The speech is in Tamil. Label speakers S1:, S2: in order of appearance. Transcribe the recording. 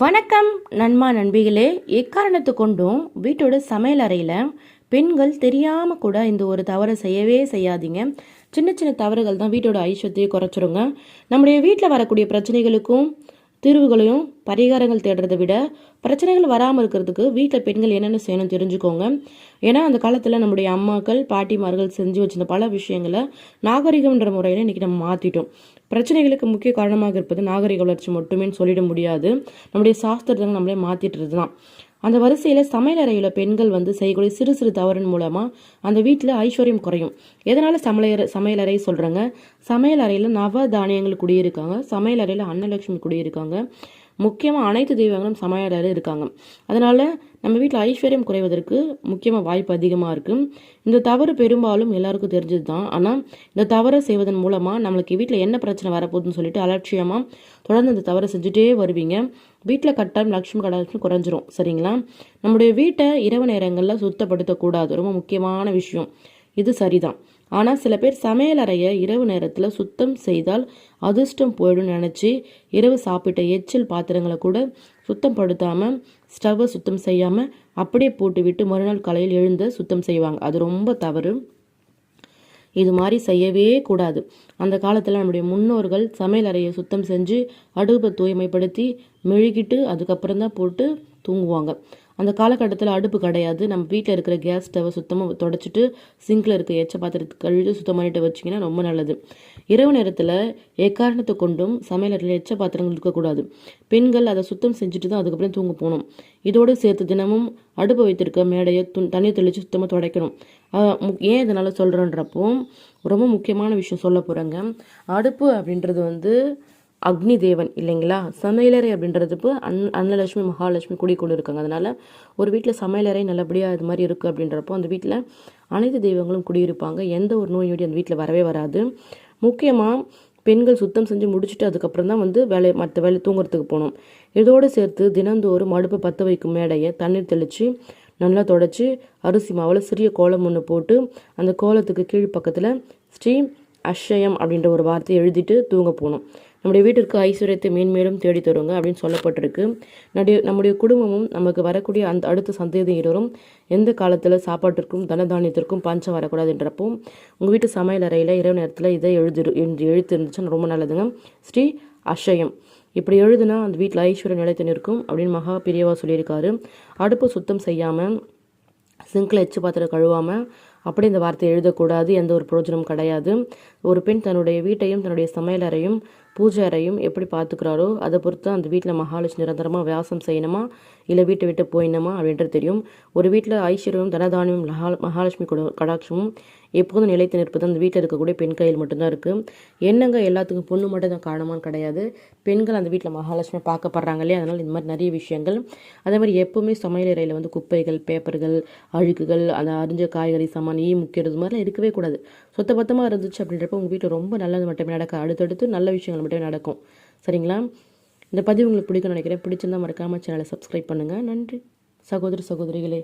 S1: வணக்கம் நண்பா நண்பிகளே. எக்காரணத்து கொண்டும் வீட்டோட சமையல் அறையில் பெண்கள் தெரியாமல் கூட இந்த ஒரு தவறை செய்யவே செய்யாதீங்க. சின்ன சின்ன தவறுகள் தான் வீட்டோட ஐஸ்வத்தையே குறைச்சிருங்க. நம்முடைய வீட்டில் வரக்கூடிய பிரச்சனைகளுக்கும் தீர்வுகளையும் பரிகாரங்கள் தேடுறதை விட பிரச்சனைகள் வராமல் இருக்கிறதுக்கு வீட்டில் பெண்கள் என்னென்ன செய்யணும் தெரிஞ்சுக்கோங்க. ஏன்னா அந்த காலத்தில் நம்முடைய அம்மாக்கள் பாட்டிமார்கள் செஞ்சு வச்சிருந்த பல விஷயங்களை நாகரிகம்ன்ற முறையில் இன்றைக்கி நம்ம மாற்றிட்டோம் பிரச்சனைகளுக்கு முக்கிய காரணமாக இருப்பது நாகரிக வளர்ச்சி மட்டுமே சொல்லிட முடியாது. நம்முடைய சாஸ்திரத்தை நம்மளே மாற்றிட்டு தான் அந்த வரிசையில் சமையலறையில் பெண்கள் வந்து செய்யக்கூடிய சிறு சிறு தவறின் மூலமாக அந்த வீட்டில் ஐஸ்வர்யம் குறையும். எதனால் சமையல் சமையலறை சொல்கிறாங்க சமையலறையில் நவ தானியங்கள் குடியிருக்காங்க. சமையலறையில் அன்னலட்சுமி குடியிருக்காங்க. முக்கியமாக அனைத்து தெய்வங்களும் சமையல் இருக்காங்க. அதனால் நம்ம வீட்டில் ஐஸ்வர்யம் குறைவதற்கு முக்கியமாக வாய்ப்பு அதிகமாக இருக்குது இந்த தவறு பெரும்பாலும் எல்லாருக்கும் தெரிஞ்சது தான் ஆனால் இந்த தவறை செய்வதன் மூலமாக நம்மளுக்கு வீட்டில் என்ன பிரச்சனை வரப்போகுதுன்னு சொல்லிட்டு அலட்சியமாக தொடர்ந்து இந்த தவறை செஞ்சுட்டே வருவீங்க. வீட்டில் கட்டாயம் லக்ஷ்மி கடாட்சம் குறைஞ்சிரும். சரிங்களா? நம்முடைய வீட்டை இரவு நேரங்களில் சுத்தப்படுத்தக்கூடாது. ரொம்ப முக்கியமான விஷயம். இது சரிதான். ஆனால் சில பேர் சமையல் அறையை இரவு நேரத்தில் சுத்தம் செய்தால் அதிர்ஷ்டம் போயிடும்னு நினச்சி இரவு சாப்பிட்ட எச்சில் பாத்திரங்களை கூட சுத்தம் படுத்தாமல் ஸ்டவ்வை சுத்தம் செய்யாமல் அப்படியே போட்டு விட்டு மறுநாள் காலையில் எழுந்து சுத்தம் செய்வாங்க. அது ரொம்ப தவறு. இது மாதிரி செய்யவே கூடாது. அந்த காலத்தில் நம்முடைய முன்னோர்கள் சமையல் அறையை சுத்தம் செஞ்சு அடுப்பை தூய்மைப்படுத்தி மெழுகிட்டு அதுக்கப்புறம் தான் போட்டு தூங்குவாங்க. அந்த காலகட்டத்தில் அடுப்பு கிடையாது. நம்ம வீட்டில் இருக்கிற கேஸ் ஸ்டவ்வை சுத்தமாக தொடச்சிட்டு சிங்கில் இருக்க எச்ச பாத்திரத்தை கழுவி சுத்தம் பண்ணிட்டு வச்சிங்கன்னா ரொம்ப நல்லது. இரவு நேரத்தில் எக்காரணத்தை கொண்டும் சமையலறையில் எச்ச பாத்திரங்கள் இருக்கக்கூடாது பெண்கள் அதை சுத்தம் செஞ்சுட்டு தான் அதுக்கப்புறம் தூங்க போகணும். இதோடு சேர்த்து தினமும் அடுப்பு வைத்திருக்க மேடையை து தண்ணி தெளித்து சுத்தமாக துடைக்கணும். ஏன் இதனால் சொல்கிறோன்றப்போ ரொம்ப முக்கியமான விஷயம் சொல்ல போகிறேங்க அடுப்பு அப்படின்றது வந்து அக்னி தேவன் இல்லைங்களா? சமையலறை அப்படின்றதுக்கு அன் அன்னலட்சுமி மகாலட்சுமி குடிக்கொண்டு இருக்காங்க. அதனால் ஒரு வீட்டில் சமையலறை நல்லபடியாக இது மாதிரி இருக்குது அப்படின்றப்போ அந்த வீட்டில் அனைத்து தெய்வங்களும் குடியிருப்பாங்க. எந்த ஒரு நோய் நொடி அந்த வீட்டில் வரவே வராது. முக்கியமாக பெண்கள் சுத்தம் செஞ்சு முடிச்சுட்டு அதுக்கப்புறம் தான் வந்து வேலை மற்ற வேலை தூங்குறதுக்கு போகணும். இதோடு சேர்த்து தினந்தோறும் அடுப்பை பற்ற வைக்கும் மேடையை தண்ணீர் தெளித்து நல்லா தொடச்சி அரிசி மாவில் சிறிய கோலம் ஒன்று போட்டு அந்த கோலத்துக்கு கீழ் பக்கத்தில் ஸ்ரீ அஷயம் அப்படின்ற ஒரு வார்த்தையை எழுதிட்டு தூங்க போகணும். நம்முடைய வீட்டிற்கு ஐஸ்வர்யத்தை மேன்மேலும் தேடி தருங்க அப்படின்னு சொல்லப்பட்டிருக்கு. நம்முடைய நம்முடைய குடும்பமும் நமக்கு வரக்கூடிய அந்த அடுத்த சந்ததியினரும் எந்த காலத்தில் சாப்பாட்டிற்கும் தனதானியத்திற்கும் பஞ்சம் வரக்கூடாதுன்றப்போ உங்கள் வீட்டு சமையல் அறையில் இரவு நேரத்தில் இதை எழுதிரு எழுத்து இருந்துச்சுன்னா ரொம்ப நல்லதுங்க. ஸ்ரீ அஷயம். இப்படி எழுதுனா அந்த வீட்டில் ஐஸ்வர்யம் நிலைத்து நிற்கும் அப்படின்னு மகா பெரியவா சொல்லியிருக்காரு. அடுப்பு சுத்தம் செய்யாமல் சிங்கில் எச்சு பாத்திரம் கழுவாமல் அப்படி இந்த வார்த்தையை எழுதக்கூடாது எந்த ஒரு பிரயோஜனமும் கிடையாது. ஒரு பெண் தன்னுடைய வீட்டையும் தன்னுடைய சமையலறையும் பூஜை அறையும் எப்படி பார்த்துக்கிறாரோ அதை பொறுத்து அந்த வீட்டில் மகாலட்சுமி நிரந்தரமாக வியாசம் செய்யணுமா இல்லை வீட்டை விட்டு போயிடணுமா அப்படின்றது தெரியும். ஒரு வீட்டில் ஐஸ்வர்யம் தனதானியம் மகா மகாலட்சுமி கடாட்சமும் எப்போதும் நிலைத்து நிற்பது அந்த வீட்டில் இருக்கக்கூடிய பெண் கையில் மட்டும்தான் இருக்குது என்னங்க எல்லாத்துக்கும் பொண்ணு மட்டும் தான் காரணமானு கிடையாது. பெண்கள் அந்த வீட்டில் மகாலட்சுமி பார்க்கப்படுறாங்க இல்லையா? அதனால் இந்த மாதிரி நிறைய விஷயங்கள். அதே மாதிரி எப்போவுமே சமையலறையில் வந்து குப்பைகள் பேப்பர்கள் அழுக்குகள் அந்த அரிஞ்ச காய்கறி சாமான் ஈ முக்கிறது மாதிரிலாம் இருக்கவே கூடாது. சுத்தபத்தமாக இருந்துச்சு அப்படின்றப்ப உங்கள் வீட்டில் ரொம்ப நல்லது மட்டுமே நடக்க. அடுத்தடுத்து நல்ல விஷயங்கள் மட்டும் நடக்கும். சரிங்களா? இந்த பதிவு உங்களுக்கு பிடிக்கும்னு நினைக்கிறேன். பிடிச்சிருந்தா மறக்காமல் சேனலை சப்ஸ்கிரைப் பண்ணுங்கள் நன்றி. சகோதர சகோதரிகளே.